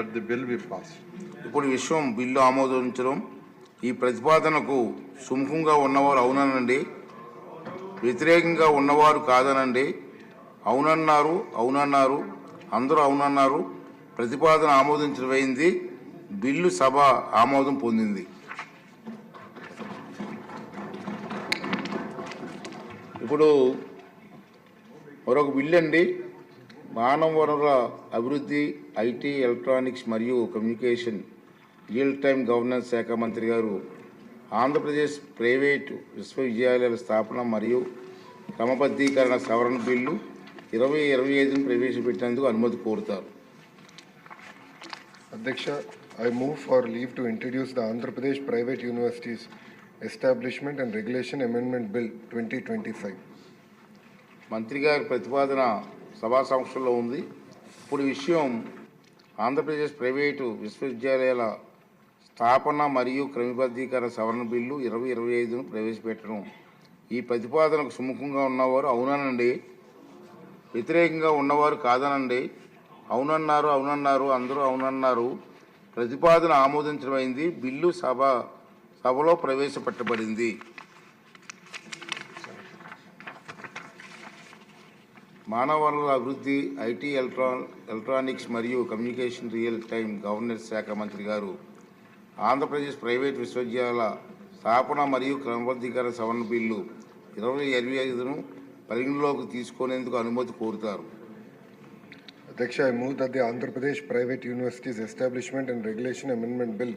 that the bill be passed. ఇప్పుడు విశ్వం విషయం bill ఆమోదించడం ఈ ప్రతిపాదనకు సుముఖంగా ఉన్నవారు అవుననండి వ్యతిరేకంగా ఉన్నవారు కాదనండి. అవునన్నారు అవునన్నారు అందరూ అవునన్నారు. ప్రతిపాదన ఆమోదించడమైంది బిల్లు సభ ఆమోదం పొందింది. ఇప్పుడు మరొక బిల్లు అండి మానవ వనరుల అభివృద్ధి ఐటీ ఎలక్ట్రానిక్స్ మరియు కమ్యూనికేషన్ రియల్ టైమ్ గవర్నెన్స్ శాఖ మంత్రి గారు ఆంధ్రప్రదేశ్ ప్రైవేటు విశ్వవిద్యాలయాల స్థాపన మరియు క్రమబద్ధీకరణ సవరణ బిల్లు ఇరవై ఇరవై ఐదును ప్రవేశపెట్టేందుకు అనుమతి కోరుతారు Adyaksha, I move for leave to introduce the Andhra Pradesh Private Universities Establishment and Regulation Amendment Bill 2025. మంత్రి గారి ప్రతిపాదన సభా సంస్థల్లో ఉంది ఇప్పుడు విషయం ఆంధ్రప్రదేశ్ ప్రైవేటు విశ్వవిద్యాలయాల స్థాపన మరియు క్రమబద్ధీకరణ సవరణ బిల్లు ఇరవై ఇరవై ఐదును ప్రవేశపెట్టడం. ఈ ప్రతిపాదనకు సుముఖంగా ఉన్నవారు అవునానండి. వ్యతిరేకంగా ఉన్నవారు కాదనండి. అవునన్నారు అవునన్నారు అందరూ అవునన్నారు. ప్రతిపాదన ఆమోదించడమైంది బిల్లు సభ సభలో ప్రవేశపెట్టబడింది. మానవ వనరుల అభివృద్ధి ఐటీ ఎలక్ట్రా ఎలక్ట్రానిక్స్ మరియు కమ్యూనికేషన్ రియల్ టైమ్ గవర్నెన్స్ శాఖ మంత్రి గారు ఆంధ్రప్రదేశ్ ప్రైవేట్ విశ్వవిద్యాలయాల స్థాపన మరియు క్రమబద్ధీకరణ సవరణ బిల్లు ఇరవై ఇరవై ఐదును పరిగణలోకి తీసుకునేందుకు అనుమతి కోరుతారు అధ్యక్ష I Andhra Pradesh private universities establishment and regulation amendment bill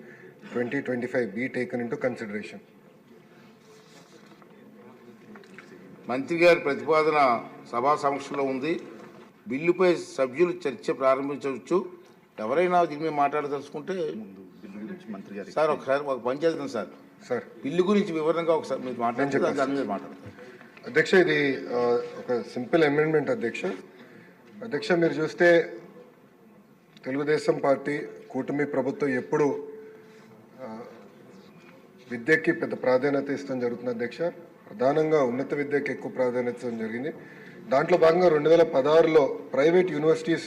twenty twenty five Bill 2025 be taken. మంత్రి గారి ప్రతిపాదన సభా సమక్షంలో ఉంది. బిల్లుపై సభ్యులు చర్చ ప్రారంభించవచ్చు. ఎవరైనా దీని మీద మాట్లాడదలుచుకుంటే సార్ ఒకసారి ఒక పని చేద్దాం సార్. Sir, బిల్లు గురించి వివరంగా ఒకసారి మీరు చెప్పేసి. దాని మీద మాట్లాడతారు. అధ్యక్ష ఇది ఒక సింపుల్ అమెండ్మెంట్ అధ్యక్ష. అధ్యక్ష మీరు చూస్తే తెలుగుదేశం పార్టీ కూటమి ప్రభుత్వం ఎప్పుడు విద్యకి పెద్ద ప్రాధాన్యత ఇస్తాం జరుగుతుంది అధ్యక్ష. ప్రధానంగా ఉన్నత విద్యకు ఎక్కువ ప్రాధాన్యత జరిగింది. దాంట్లో భాగంగా రెండు వేల పదహారులో ప్రైవేట్ యూనివర్సిటీస్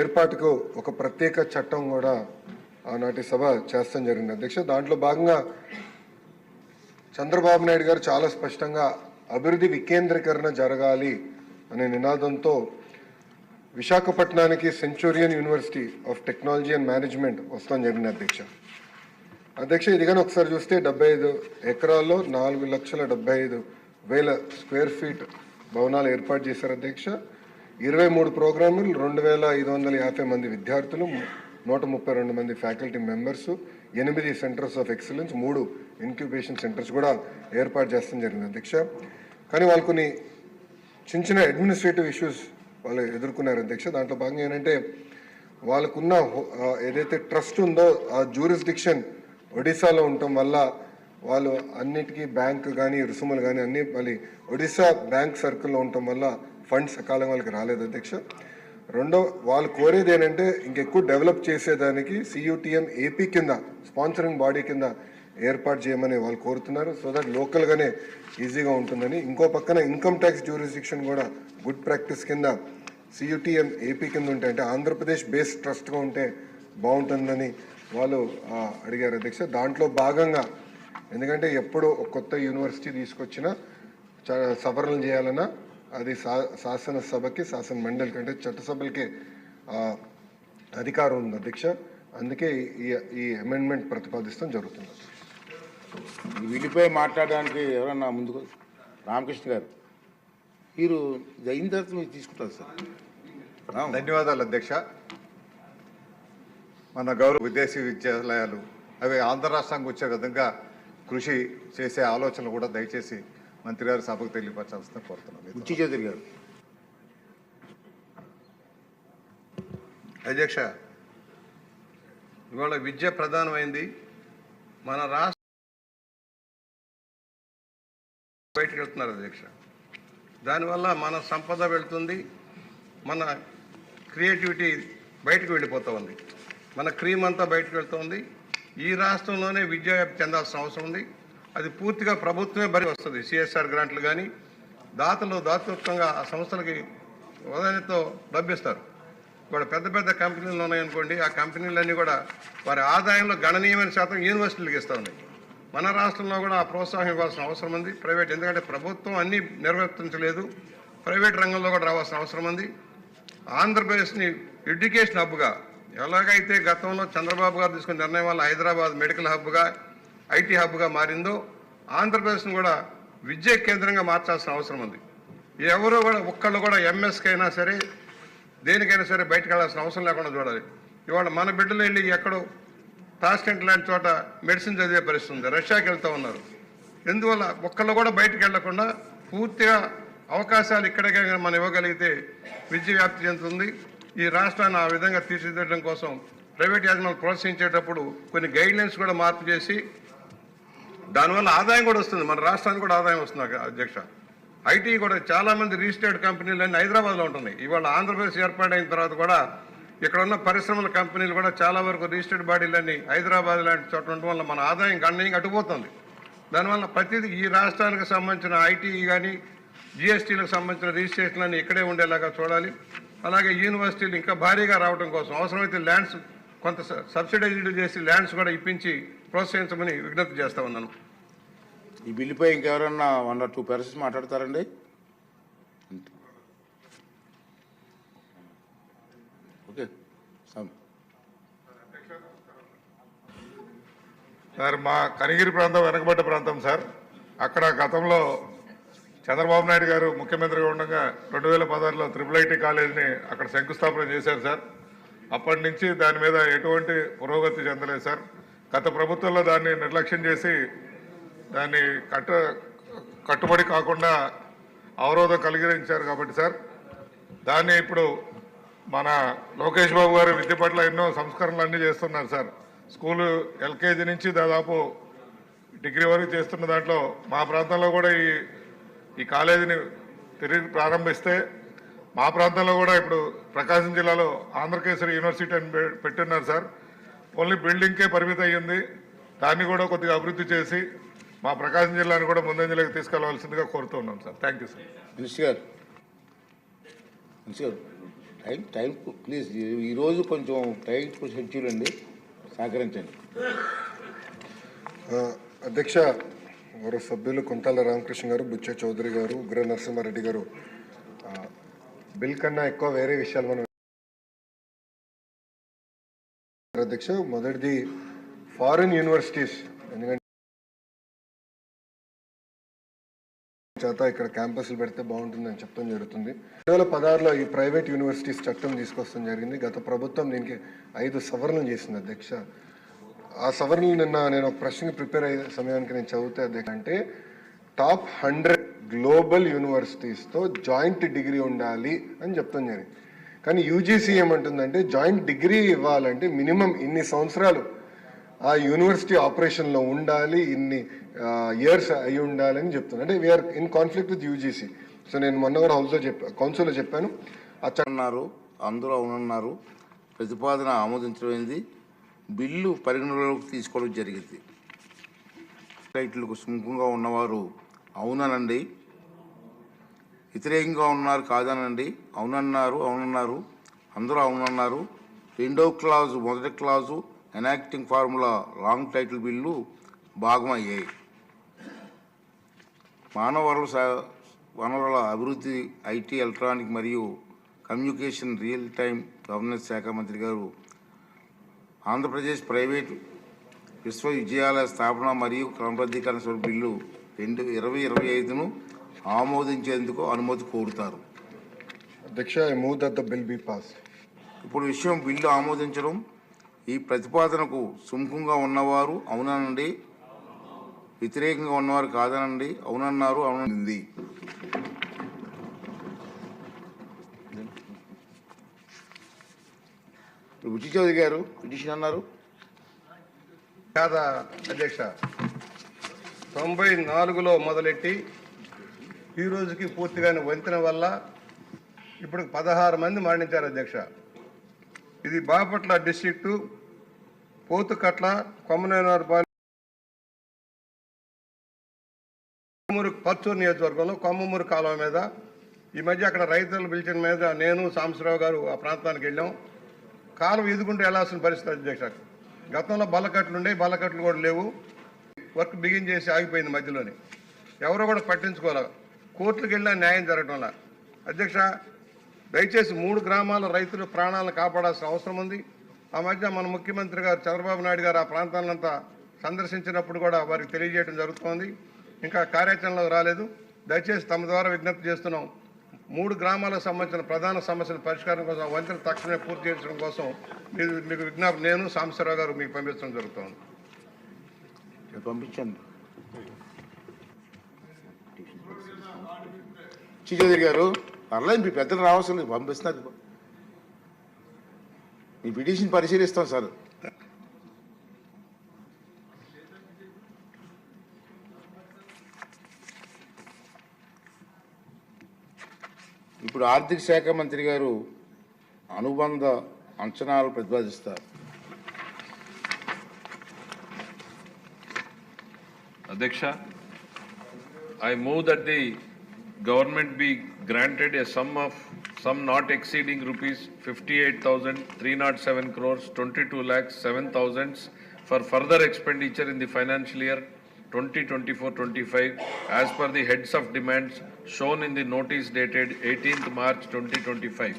ఏర్పాటుకు ఒక ప్రత్యేక చట్టం కూడా ఆనాటి సభ చేస్తాం జరిగింది. అధ్యక్ష దాంట్లో భాగంగా చంద్రబాబు నాయుడు గారు చాలా స్పష్టంగా అభివృద్ధి వికేంద్రీకరణ జరగాలి అనే నినాదంతో విశాఖపట్నానికి Centurion university of technology and management వస్తాం జరిగింది అధ్యక్ష. అధ్యక్ష ఇది కానీ ఒకసారి చూస్తే డెబ్బై ఐదు ఎకరాల్లో నాలుగు లక్షల డెబ్బై ఐదు వేల స్క్వేర్ ఫీట్ భవనాలు ఏర్పాటు చేశారు అధ్యక్ష. ఇరవై మూడు ప్రోగ్రాములు రెండు వేల ఐదు వందల యాభై మంది విద్యార్థులు నూట ముప్పై రెండు మంది ఫ్యాకల్టీ మెంబర్స్ ఎనిమిది సెంటర్స్ ఆఫ్ ఎక్సలెన్స్ మూడు ఇన్క్యుబేషన్ సెంటర్స్ కూడా ఏర్పాటు చేస్తాం జరిగింది అధ్యక్ష. కానీ వాళ్ళు కొన్ని చిన్న చిన్న అడ్మినిస్ట్రేటివ్ ఇష్యూస్ వాళ్ళు ఎదుర్కొన్నారు అధ్యక్ష. దాంట్లో భాగంగా ఏంటంటే వాళ్ళకున్న ఏదైతే ట్రస్ట్ ఉందో ఆ జూరిస్డిక్షన్ ఒడిశాలో ఉండటం వల్ల వాళ్ళు అన్నిటికీ బ్యాంక్ కానీ రుసుములు కానీ అన్ని మళ్ళీ ఒడిశా బ్యాంక్ సర్కిల్లో ఉండటం వల్ల ఫండ్స్ సకాలం వాళ్ళకి రాలేదు అధ్యక్ష. రెండో వాళ్ళు కోరేది ఏంటంటే ఇంకెక్కువ డెవలప్ చేసేదానికి సియూటీఎం ఏపీ కింద స్పాన్సరింగ్ బాడీ కింద ఏర్పాటు చేయమని వాళ్ళు కోరుతున్నారు. సో దట్ లోకల్గానే ఈజీగా ఉంటుందని. ఇంకో పక్కన ఇన్కమ్ ట్యాక్స్ జ్యూరిస్డిక్షన్ కూడా గుడ్ ప్రాక్టీస్ కింద సియూటీఎం ఏపీ కింద ఉంటే అంటే ఆంధ్రప్రదేశ్ బేస్ ట్రస్ట్గా ఉంటే బాగుంటుందని వాళ్ళు అడిగారు అధ్యక్ష. దాంట్లో భాగంగా ఎందుకంటే ఎప్పుడు కొత్త యూనివర్సిటీ తీసుకొచ్చినా సవరణలు చేయాలన్నా అది శా శాసనసభకి శాసన మండలికి అంటే చట్టసభలకి అధికారం ఉంది అధ్యక్ష. అందుకే ఈ ఈ అమెండ్మెంట్ ప్రతిపాదిస్తాం జరుగుతుంది వీటిపై మాట్లాడడానికి ఎవరన్నా ముందుకు రామకృష్ణ గారు మీరు ఇది అయిన తర్వాత మీరు తీసుకుంటారు సార్. ధన్యవాదాలు అధ్యక్ష. మన గౌరవ విదేశీ విద్యాలయాలు అవి ఆంధ్ర రాష్ట్రానికి వచ్చే విధంగా కృషి చేసే ఆలోచనలు కూడా దయచేసి మంత్రి గారు సభకు తెలియపరచాల్సిన కోరుతున్నాను చౌదరి గారు. అధ్యక్ష ఇవాళ విద్య ప్రధానమైంది. మన రాష్ట్ర బయటకు వెళ్తున్నారు అధ్యక్ష. దానివల్ల మన సంపద వెళ్తుంది మన క్రియేటివిటీ బయటకు వెళ్ళిపోతూ ఉంది. మన క్రీమ్ అంతా బయటకు వెళ్తుంది ఈ రాష్ట్రంలోనే విద్య చెందాల్సిన అవసరం ఉంది. అది పూర్తిగా ప్రభుత్వమే బరి వస్తుంది. సిఎస్ఆర్ గ్రాంట్లు కానీ దాతలు దాతృత్వంగా ఆ సంస్థలకి ఉదయంతో లభిస్తారు. ఇక్కడ పెద్ద పెద్ద కంపెనీలు ఉన్నాయనుకోండి ఆ కంపెనీలన్నీ కూడా వారి ఆదాయంలో గణనీయమైన శాతం యూనివర్సిటీలకు ఇస్తూ ఉన్నాయి. మన రాష్ట్రంలో కూడా ఆ ప్రోత్సాహం ఇవ్వాల్సిన అవసరం ఉంది. ప్రైవేట్ ఎందుకంటే ప్రభుత్వం అన్నీ నిర్వర్తించలేదు. ప్రైవేట్ రంగంలో కూడా రావాల్సిన అవసరం ఉంది. ఆంధ్రప్రదేశ్ని ఎడ్యుకేషన్ హబ్గా ఎలాగైతే గతంలో చంద్రబాబు గారు తీసుకున్న నిర్ణయం వల్ల హైదరాబాద్ మెడికల్ హబ్గా ఐటీ హబ్గా మారిందో ఆంధ్రప్రదేశ్ను కూడా విద్య కేంద్రంగా మార్చాల్సిన అవసరం ఉంది. ఎవరు కూడా ఒక్కళ్ళు కూడా ఎంఎస్కి అయినా సరే దేనికైనా సరే బయటకు వెళ్ళాల్సిన అవసరం లేకుండా చూడాలి. ఇవాళ మన బిడ్డలు వెళ్ళి ఎక్కడో టాస్కెంట్ లాంటి చోట మెడిసిన్ చదివే పరిస్థితి ఉంది. రష్యాకి వెళ్తూ ఉన్నారు. ఎందువల్ల? ఒక్కళ్ళు కూడా బయటకు వెళ్ళకుండా పూర్తిగా అవకాశాలు ఇక్కడికే మనం ఇవ్వగలిగితే విద్య వ్యాప్తి చెందుతుంది. ఈ రాష్ట్రాన్ని ఆ విధంగా తీర్చిదిద్దడం కోసం ప్రైవేట్ యాజమాన్యాలు ప్రోత్సహించేటప్పుడు కొన్ని గైడ్లైన్స్ కూడా మార్పు చేసి దానివల్ల ఆదాయం కూడా వస్తుంది. మన రాష్ట్రానికి కూడా ఆదాయం వస్తుంది అధ్యక్ష. ఐటీ కూడా చాలామంది రిజిస్టర్డ్ కంపెనీలు అన్ని హైదరాబాద్లో ఉంటున్నాయి. ఇవాళ ఆంధ్రప్రదేశ్ ఏర్పాటైన తర్వాత కూడా ఇక్కడ ఉన్న పరిశ్రమల కంపెనీలు కూడా చాలా వరకు రిజిస్టర్డ్ బాడీలన్నీ హైదరాబాద్ లాంటి చోట ఉండటం వల్ల మన ఆదాయం గణనీయంగా అటుపోతుంది దానివల్ల ప్రతిదీ ఈ రాష్ట్రానికి సంబంధించిన ఐటీ కానీ జిఎస్టీలకు సంబంధించిన రిజిస్ట్రేషన్లన్నీ ఇక్కడే ఉండేలాగా చూడాలి. అలాగే యూనివర్సిటీలు ఇంకా భారీగా రావడం కోసం అవసరమైతే ల్యాండ్స్ కొంత సబ్సిడైజ్డ్ చేసి ల్యాండ్స్ కూడా ఇప్పించి ప్రోత్సహించమని విజ్ఞప్తి చేస్తా ఉన్నాను. ఈ బిల్లుపై ఇంకెవరన్నా వన్ ఆర్ టూ పర్సన్స్ మాట్లాడతారండి? ఓకే. సార్ మా కనిగిరి ప్రాంతం వెనకబడ్డ ప్రాంతం సార్. అక్కడ గతంలో చంద్రబాబు నాయుడు గారు ముఖ్యమంత్రిగా ఉండగా రెండు వేల పదహారులో త్రిపుల్ ఐటీ కాలేజీని అక్కడ శంకుస్థాపన చేశారు సార్. అప్పటి నుంచి దాని మీద ఎటువంటి పురోగతి చెందలేదు సార్. గత ప్రభుత్వంలో దాన్ని నిర్లక్ష్యం చేసి దాన్ని కట్ట కట్టుబడి కాకుండా అవరోధం కలిగించారు కాబట్టి సార్. దాన్ని ఇప్పుడు మన లోకేష్ బాబు గారు విద్య పట్ల ఎన్నో సంస్కరణలు అన్నీ చేస్తున్నారు సార్. స్కూలు ఎల్కేజీ నుంచి దాదాపు డిగ్రీ వరకు చేస్తున్న దాంట్లో మా ప్రాంతంలో కూడా ఈ ఈ కాలేజీని తిరిగి ప్రారంభిస్తే మా ప్రాంతంలో కూడా ఇప్పుడు ప్రకాశం జిల్లాలో ఆంధ్రకేశ్వరి యూనివర్సిటీ అని పెట్టున్నారు సార్. ఓన్లీ బిల్డింగ్కే పరిమితం అయ్యింది. దాన్ని కూడా కొద్దిగా అభివృద్ధి చేసి మా ప్రకాశం జిల్లాని కూడా ముందంజలోకి తీసుకెళ్ళవలసిందిగా కోరుతున్నాం sir. Thank you sir. Minister గారు మినిస్టర్ గారు టైం టైం ప్లీజ్ ఈరోజు కొంచెం టైట్ షెడ్యూల్ అండి. సహకరించండి. అధ్యక్ష గౌరవ సభ్యులు కుంతాల రామకృష్ణ గారు బుచ్చ చౌదరి గారు ఉగ్ర నరసింహారెడ్డి గారు. బిల్ కన్నా ఎక్కువ వేరే విషయాలు మనం అధ్యక్ష మొదటిది ఫారిన్ యూనివర్సిటీస్. ఎందుకంటే చేత ఇక్కడ క్యాంపస్లు పెడితే బాగుంటుందని చెప్పడం జరుగుతుంది. రెండు వేల పదహారులో ఈ ప్రైవేట్ యూనివర్సిటీస్ చట్టం తీసుకొస్తాం జరిగింది. గత ప్రభుత్వం దీనికి ఐదు సవరణలు చేసింది అధ్యక్ష. ఆ సవరణలు నిన్న నేను ఒక ప్రశ్నకి ప్రిపేర్ అయ్యే సమయానికి నేను చదివితే అధ్యక్ష అంటే టాప్ హండ్రెడ్ గ్లోబల్ యూనివర్సిటీస్తో జాయింట్ డిగ్రీ ఉండాలి అని చెప్తాం నేను కానీ యూజీసీ ఏమంటుందంటే జాయింట్ డిగ్రీ ఇవ్వాలంటే మినిమం ఇన్ని సంవత్సరాలు ఆ యూనివర్సిటీ ఆపరేషన్లో ఉండాలి ఇన్ని ఇయర్స్ అయి ఉండాలని చెప్తుంది అంటే we are in conflict with UGC. So నేను మొన్న కూడా హౌస్లో చెప్పా కౌన్సిల్లో చెప్పాను. ఆ అన్నారు అందరూ అవునన్నారు ప్రతిపాదన ఆమోదించడమైంది బిల్లు పరిగణలోకి తీసుకోవడం జరిగింది. రైతులకు సుముఖంగా ఉన్నవారు అవునానండి. వ్యతిరేకంగా ఉన్నారు కాదనండి. అవునన్నారు అవునన్నారు. అందరూ అవునన్నారు. రెండో క్లాజు మొదటి clause enacting formula long title bill భాగమయ్యాయి. మానవ వనరుల వనరుల అభివృద్ధి ఐటీ ఎలక్ట్రానిక్ మరియు కమ్యూనికేషన్ రియల్ టైం గవర్నెన్స్ శాఖ మంత్రి గారు ఆంధ్రప్రదేశ్ ప్రైవేటు విశ్వవిద్యాలయ స్థాపన మరియు క్రమబద్ధీకరణ సభ బిల్లు రెండు ఇరవై ఇరవై ఐదును ఆమోదించేందుకు అనుమతి కోరుతారు. అధ్యక్ష I move that the bill be pass ఇప్పుడు విషయం బిల్లు ఆమోదించడం. ఈ ప్రతిపాదనకు సుముఖంగా ఉన్నవారు అవుననండి వ్యతిరేకంగా ఉన్నవారు కాదనండి అవునన్నారు అవునంది. రుచి చౌదరి గారు పిటిషన్ అన్నారు. కాదా అధ్యక్ష? తొంభై నాలుగులో మొదలెట్టి ఈ రోజుకి పూర్తిగానే వంతెన వల్ల ఇప్పుడు పదహారు మంది మరణించారు అధ్యక్ష. ఇది బాపట్ల డిస్టిక్టు పోతుకట్ల కొమ్మనేనారుపాలెం కొమ్మూరు పచ్చూరు నియోజకవర్గంలో కొమ్మమూరు కాలువ మీద ఈ మధ్య అక్కడ రైతుల పిలిచిన మీద నేను సాంబశ్రావు గారు ఆ ప్రాంతానికి వెళ్ళాం. కాలం ఎదుగుంటూ వెళ్ళాల్సిన పరిస్థితి అధ్యక్ష? గతంలో బల్లకట్లు ఉండే బల్లకట్లు కూడా లేవు. వర్క్ బిగిన్ చేసి ఆగిపోయింది మధ్యలోనే. ఎవరో కూడా పట్టించుకోలేదు కోర్టులకు వెళ్ళినా న్యాయం జరగటంలా అధ్యక్ష దయచేసి మూడు గ్రామాల రైతులు ప్రాణాలను కాపాడాల్సిన అవసరం ఉంది. ఆ మధ్య మన ముఖ్యమంత్రి గారు చంద్రబాబు నాయుడు గారు ఆ ప్రాంతాలంతా సందర్శించినప్పుడు కూడా వారికి తెలియజేయడం జరుగుతోంది. ఇంకా కార్యాచరణలో రాలేదు. దయచేసి తమ ద్వారా విజ్ఞప్తి చేస్తున్నాం. మూడు గ్రామాలకు సంబంధించిన ప్రధాన సమస్యల పరిష్కారం కోసం వంతెన తక్షణమే పూర్తి చేయించడం కోసం మీరు మీకు విజ్ఞాపన నేను సాంబశ్వరరావు గారు మీకు పంపించడం జరుగుతుంది. పంపించండి. గారు పర్లేదు మీ పెద్దలు రావాల్సిన పంపిస్తున్నారు. మీ పిటిషన్ పరిశీలిస్తాం సార్. ఇప్పుడు ఆర్థిక శాఖ మంత్రి గారు అనుబంధ అంచనాలు ప్రతిపాదిస్తారు. అధ్యక్ష I move that the government be granted a sum of sum not exceeding rupees fifty eight thousand three not twenty two lakhs seven thousands for further expenditure in the financial year twenty twenty four twenty five as per the heads of demands shown in the notice dated eighteenth March twenty twenty-five.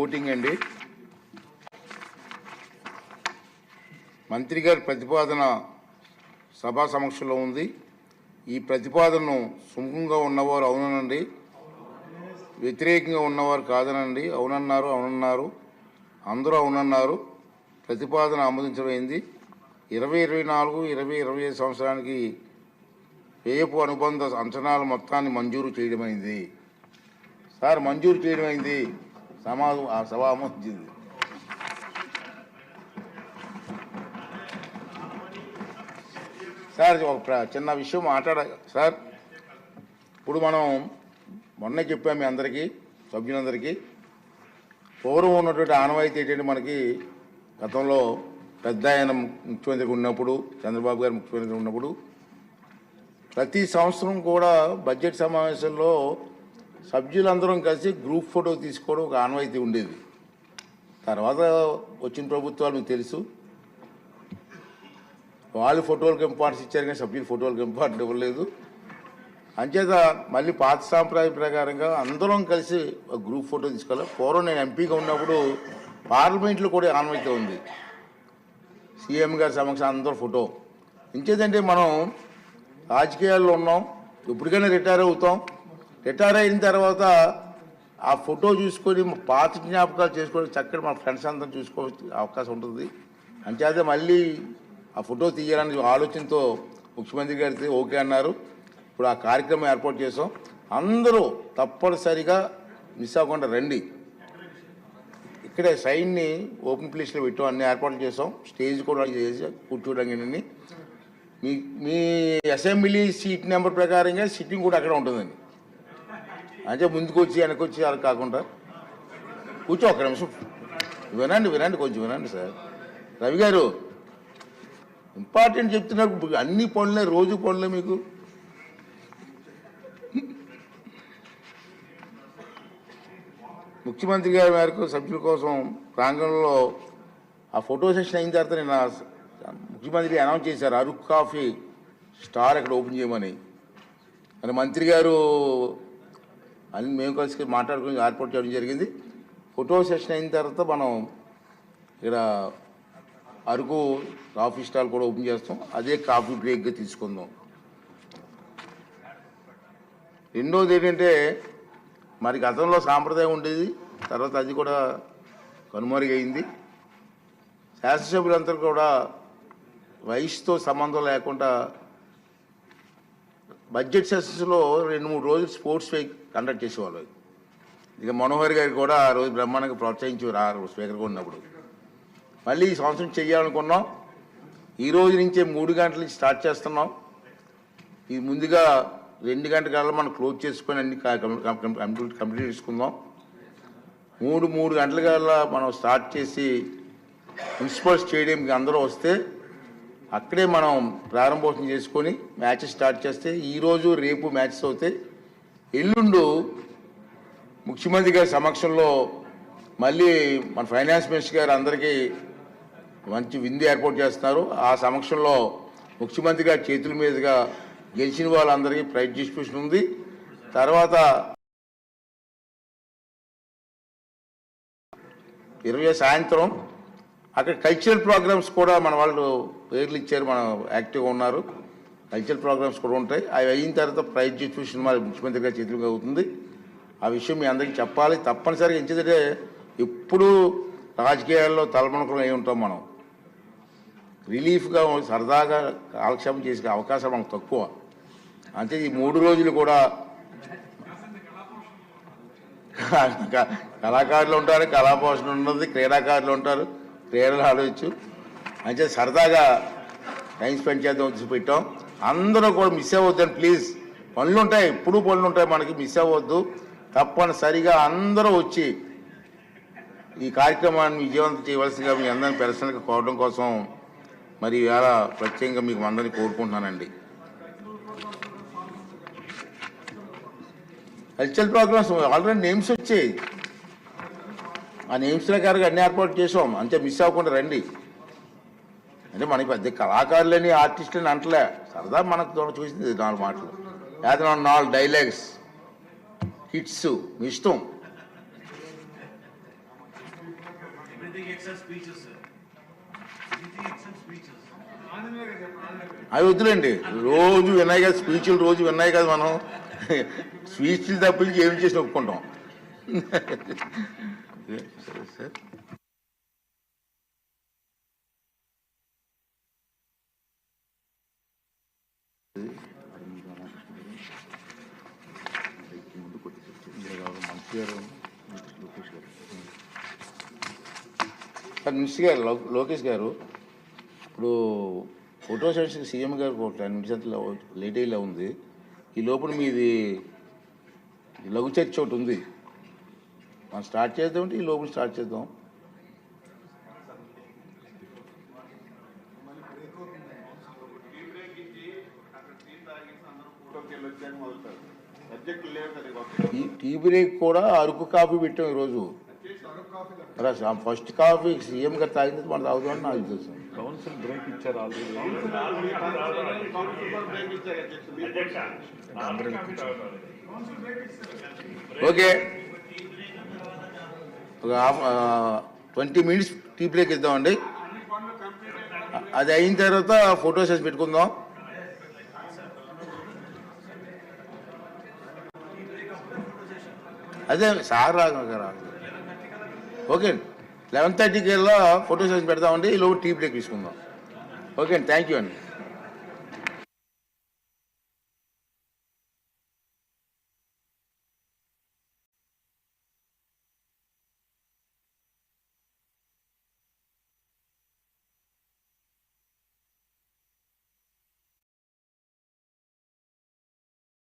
Voting అండి. మంత్రి గారి ప్రతిపాదన సభా సమక్షంలో ఉంది. ఈ ప్రతిపాదనను సుముఖంగా ఉన్నవారు అవుననండి. వ్యతిరేకంగా ఉన్నవారు కాదనండి. అవునన్నారు అవునన్నారు. అందరూ అవునన్నారు. ప్రతిపాదన ఆమోదించబడింది. ఇరవై ఇరవై నాలుగు ఇరవై ఇరవై ఐదు సంవత్సరానికి రేపు అనుబంధ అంచనాల మొత్తాన్ని మంజూరు చేయడమైంది. సార్ మంజూరు చేయడమైంది. సమాజం ఆ సభ ఆమోదించింది సార్ ఒక చిన్న విషయం మాట్లాడ సార్ ఇప్పుడు మనం మొన్నే చెప్పాము మీ అందరికీ సభ్యులందరికీ. పూర్వం ఉన్నటువంటి ఆనవాయితీ ఏంటంటే మనకి గతంలో పెద్ద ఆయన ముఖ్యమంత్రిగా ఉన్నప్పుడు చంద్రబాబు గారు ముఖ్యమంత్రిగా ఉన్నప్పుడు ప్రతి సంవత్సరం కూడా బడ్జెట్ సమావేశంలో సభ్యులందరం కలిసి గ్రూప్ ఫోటో తీసుకోవడం ఒక ఆనవాయితీ ఉండేది. తర్వాత వచ్చిన ప్రభుత్వాలు మీకు తెలుసు. వాళ్ళు ఫోటోలకు ఇంపార్టెన్స్ ఇచ్చారు కానీ సభ్యులు ఫోటోలకు ఇంపార్టెంట్ ఇవ్వలేదు. అంచేత మళ్ళీ పాత సాంప్రదాయం ప్రకారంగా అందరం కలిసి ఒక గ్రూప్ ఫోటో తీసుకోవాలి. పూర్వం నేను ఎంపీగా ఉన్నప్పుడు పార్లమెంట్లో కూడా ఆనవాయితీ ఉంది. సీఎం గారి సమక్షం అందరూ ఫోటో. ఇంకేదంటే మనం రాజకీయాల్లో ఉన్నాం ఇప్పటికైనా రిటైర్ అవుతాం. రిటైర్ అయిన తర్వాత ఆ ఫోటో చూసుకొని పాత జ్ఞాపకాలు చేసుకొని చక్కటి మన ఫ్రెండ్స్ అందరం చూసుకో అవకాశం ఉంటుంది. అంచేతే మళ్ళీ ఆ ఫోటో తీయాలని ఆలోచనతో ముఖ్యమంత్రి గారితో ఓకే అన్నారు. ఇప్పుడు ఆ కార్యక్రమం ఏర్పాటు చేసాం. అందరూ తప్పనిసరిగా మిస్ అవ్వకుండా రండి. ఇక్కడ సైన్ని ఓపెన్ ప్లేస్లో పెట్టాం అన్ని ఏర్పాట్లు చేసాం. స్టేజ్ కూడా చేసి కూర్చోడానికి మీ మీ అసెంబ్లీ సీట్ నెంబర్ ప్రకారంగా సిట్టింగ్ కూడా అక్కడ ఉంటుందండి. అంటే ముందుకు వచ్చి వచ్చి అలా కాకుండా. కూర్చో ఒక్క నిమిషం. వినండి వినండి కొంచెం వినండి సార్. రవి గారు ఇంపార్టెంట్ చెప్తున్నారు. అన్ని పనులే రోజు పనులే మీకు. ముఖ్యమంత్రి గారి మేరకు సభ్యుల కోసం ప్రాంగణంలో ఆ ఫోటో సెషన్ అయిన తర్వాత నేను ముఖ్యమంత్రి అనౌన్స్ చేశారు అరుక్ కాఫీ స్టార్ అక్కడ ఓపెన్ చేయమని. మరి మంత్రి గారు అన్ని మేము కలిసి మాట్లాడుకుని ఏర్పాటు చేయడం జరిగింది. ఫోటో సెషన్ అయిన తర్వాత మనం ఇక్కడ అరకు కాఫీ స్టాల్ కూడా ఓపెన్ చేస్తాం. అదే కాఫీ బ్రేక్గా తీసుకుందాం. రెండోది ఏంటంటే మరి గతంలో సాంప్రదాయం ఉండేది. తర్వాత అది కూడా కనుమరుగైంది. శాసనసభ్యులందరూ కూడా వయసుతో సంబంధం లేకుండా బడ్జెట్ సెషన్స్లో రెండు మూడు రోజులు స్పోర్ట్స్ వే కండక్ట్ చేసేవాళ్ళు. ఇక మనోహర్ గారు కూడా ఆ రోజు బ్రహ్మాండంగా ప్రోత్సహించారు స్పీకర్గా ఉన్నప్పుడు మళ్ళీ ఈ సంవత్సరం చేయాలనుకున్నాం. ఈ రోజు నుంచే మూడు గంటల నుంచి స్టార్ట్ చేస్తున్నాం. ఇది ముందుగా రెండు గంటల మనం క్లోజ్ చేసుకొని అన్ని కంప్లీట్ కంప్లీట్ చేసుకుందాం. మూడు మూడు గంటల కల్లా మనం స్టార్ట్ చేసి మున్సిపల్ స్టేడియంకి అందరూ వస్తే అక్కడే మనం ప్రారంభోత్సవం చేసుకొని మ్యాచెస్ స్టార్ట్ చేస్తే ఈరోజు రేపు మ్యాచెస్ అవుతాయి. ఎల్లుండు ముఖ్యమంత్రి గారి సమక్షంలో మళ్ళీ మన ఫైనాన్స్ మినిస్టర్ గారు అందరికీ మంచి విందు ఏర్పాటు చేస్తున్నారు. ఆ సమక్షంలో ముఖ్యమంత్రి గారి చేతుల మీదుగా గెలిచిన వాళ్ళందరికీ ప్రైజ్ డిస్ట్రిబ్యూషన్ ఉంది. తర్వాత ఇరవై సాయంత్రం అక్కడ కల్చరల్ ప్రోగ్రామ్స్ కూడా మన వాళ్ళు పేర్లు ఇచ్చారు మనం యాక్టివ్గా ఉన్నారు. కల్చరల్ ప్రోగ్రామ్స్ కూడా ఉంటాయి. అవి అయిన తర్వాత ప్రైజ్ డిస్ట్రిబ్యూషన్ మరి ముఖ్యమంత్రి గారి చేతులుగా అవుతుంది. ఆ విషయం మీ అందరికీ చెప్పాలి. తప్పనిసరిగా ఎందుకంటే ఎప్పుడూ రాజకీయాల్లో తలమణకులు అయి ఉంటాం మనం. రిలీఫ్గా సరదాగా కాలక్షేపం చేసే అవకాశం మనకు తక్కువ. అంటే ఈ మూడు రోజులు కూడా కళాకారులు ఉంటారు కళాపోషణ ఉన్నది క్రీడాకారులు ఉంటారు క్రీడలు ఆడవచ్చు. అంటే సరదాగా టైం స్పెండ్ చేద్దాం చూసి పెట్టాం. అందరూ కూడా మిస్ అవ్వద్దండి ప్లీజ్. పనులు ఉంటాయి ఎప్పుడు పనులు ఉంటాయి మనకి మిస్ అవ్వద్దు. తప్పనిసరిగా అందరూ వచ్చి ఈ కార్యక్రమాన్ని విజయవంతం చేయవలసిందిగా మీ అందరిని పర్సనల్గా కోరడం కోసం మరి ఇవాళ ప్రత్యేకంగా మీకు అందరినీ కోరుకుంటున్నానండి. కల్చరల్ ప్రోగ్రామ్స్ ఆల్రెడీ నేమ్స్ వచ్చాయి. ఆ నేమ్స్ ప్రకారం అన్ని ఏర్పాటు చేసాం. అంతే మిస్ అవ్వకుండా రండి. అంటే మనకి పెద్ద కళాకారులని ఆర్టిస్టులని అంటలే. సరదా మనకు తోడ చూసింది నాలుగు మాటలు. లేదా నాలుగు డైలాగ్స్ హిట్స్ మీ ఇష్టం. అవి వద్దులేండి. రోజు విన్నాయి కదా స్పీచ్లు రోజు విన్నాయి కదా మనం. స్పీచ్లు తప్పించి ఏమి చేసి ఒప్పుకుంటాం. సరే సార్. సార్ మినిస్టర్ గారు లోకేష్ గారు ఇప్పుడు ఫోటో సెషన్కి సీఎం గారికి ఒక టెన్ మినిట్స్ అంతా లేట్ అయ్యేలా ఉంది. ఈ లోపల మీది లఘు చర్చ ఒకటి ఉంది. మనం స్టార్ట్ చేద్దామంటే ఈ లోపల స్టార్ట్ చేద్దాం. ఈ- టీ బ్రేక్ కూడా అరకు కాఫీ పెట్టాం ఈరోజు. ఆ ఫస్ట్ కాఫీ సీఎం గారు తాగింది మనం తాగుదామని నాకు ఉద్దేశం Council break ఇచ్చారు ఆల్రెడీ. ఓకే. ఒక ట్వంటీ మినిట్స్ టీ బ్రేక్ ఇద్దామండి. అది అయిన తర్వాత ఫోటో సెషన్ పెట్టుకుందాం. అదే సార్ రాగా. ఓకే. లెవెన్ థర్టీకి వెళ్ళా ఫోటో సెషన్ పెడతామండి ఈ లోపు టీ బ్రేక్ తీసుకుందాం. ఓకే అండి థ్యాంక్ యూ అండి.